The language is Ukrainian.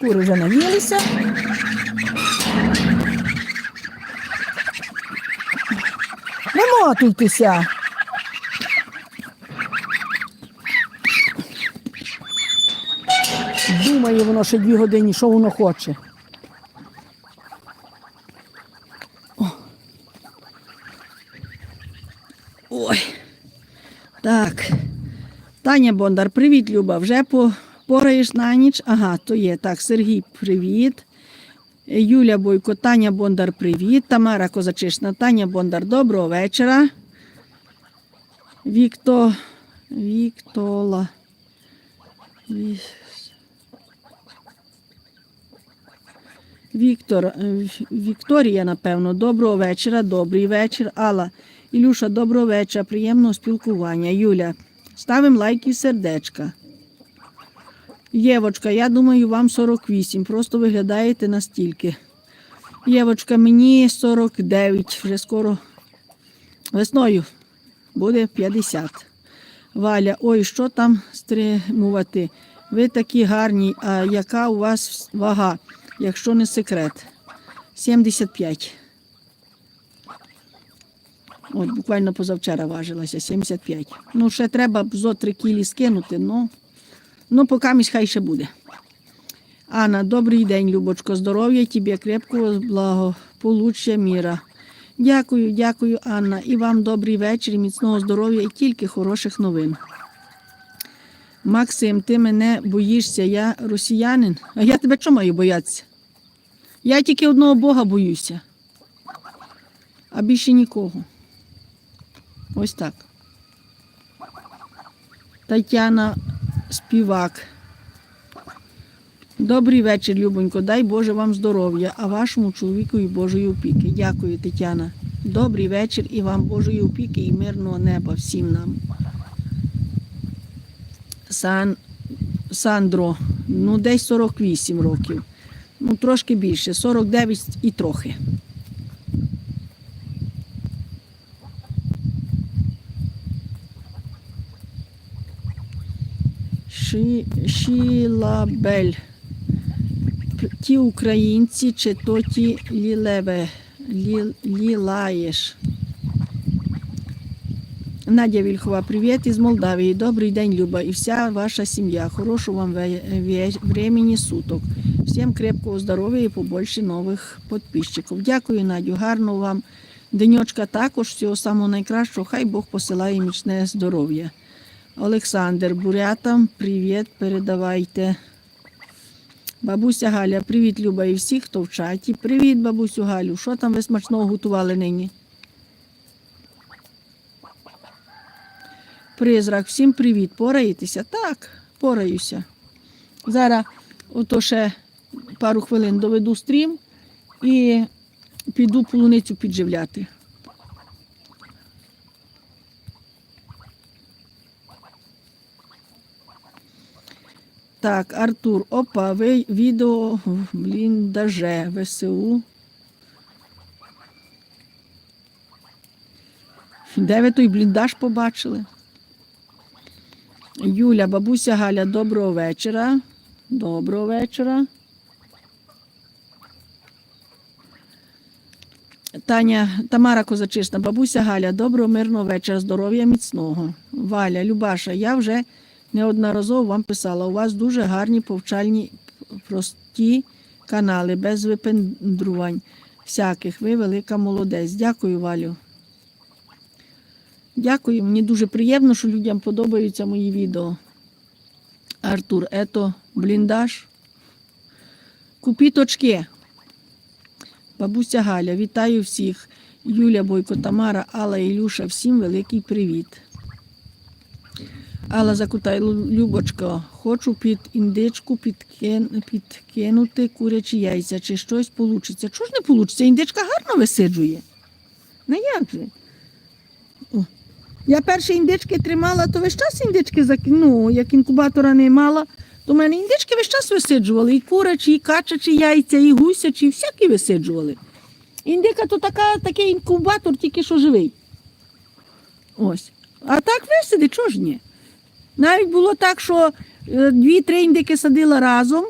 Кури вже наїлися. Не мотуйтеся. Думає воно ще дві години, що воно хоче. Ой. Так. Таня Бондар, привіт, Люба. Вже по, пораєш на ніч? Ага, то є. Так, Сергій, привіт. Юля Бойко, Таня Бондар, привіт. Тамара Козачишна, Таня Бондар, доброго вечора. Вікто, Віктола. Віктор, Вікторія, напевно, доброго вечора, добрий вечір. Алла, Ілюша, доброго вечора, приємного спілкування. Юля, ставимо лайк і сердечка. Євочка, я думаю, вам 48, просто виглядаєте настільки. Євочка, мені 49, вже скоро весною буде 50. Валя, ой, що там стримувати? Ви такі гарні, а яка у вас вага, якщо не секрет? 75. От буквально позавчора важилася 75. Ну, ще треба б зо 3 кілі скинути, ну, ну поки місь хай ще буде. Анна, добрий день, Любочко, здоров'я тобі, крепкого благополуччя міра. Дякую, дякую, Анна. І вам добрий вечір, міцного здоров'я і тільки хороших новин. Максим, ти мене боїшся, я росіянин. А я тебе чого маю боятися? Я тільки одного Бога боюся, а більше нікого. Ось так. Тетяна Співак. Добрий вечір, Любонько. Дай Боже вам здоров'я, а вашому чоловікові Божої опіки. Дякую, Тетяна. Добрий вечір і вам Божої опіки і мирного неба всім нам. Сан... Сандро, ну десь 48 років. Ну, трошки більше, 49 і трохи. Ші... Шілабель. Ті українці чи то ті лілеве, лі... лілаєш. Надя Вільхова, привіт із Молдавії. Добрий день, Люба, і вся ваша сім'я. Хорошого вам времени суток. Всім крепкого здоров'я і побольше нових підписчиків. Дякую, Надю. Гарного вам денечка також. Всього самого найкращого. Хай Бог посилає міцне здоров'я. Олександр Бурятам, привіт, передавайте. Бабуся Галя, привіт, Люба, і всі, хто в чаті. Привіт, бабусю Галю. Що там ви смачного готували нині? Призрак, всім привіт. Пораєтеся? Так, пораюся. Зараз ото ще пару хвилин доведу стрім і піду полуницю підживляти. Так, Артур, опа, ви відео в бліндаже ВСУ. Де ви той бліндаж побачили? Юля, бабуся Галя, доброго вечора. Доброго вечора. Таня, Тамара Козачишна, бабуся Галя, доброго, мирного вечора, здоров'я міцного. Валя, Любаша, я вже неодноразово вам писала. У вас дуже гарні повчальні, прості канали, без випендрувань всяких. Ви велика молодець. Дякую, Валю. Дякую, мені дуже приємно, що людям подобаються мої відео. Артур, ето бліндаж. Купіть очки. Бабуся Галя, вітаю всіх. Юля Бойко, Тамара, Алла Ілюша, всім великий привіт. Алла Закутай, Лю- Любочко, хочу під індичку підкин, підкинути курячі яйця, чи щось вийде. Чого ж не вийде? Індичка гарно висиджує. Ну як же? О. Я перші індички тримала, то весь час індички ну, як інкубатора не мала, то в мене індички весь час висиджували. І курячі, і качачі яйця, і гусячі, і всякі висиджували. Індика то така, такий інкубатор, тільки що живий. Ось. А так висиди, чого ж ні? Навіть було так, що е, дві-три індики садила разом,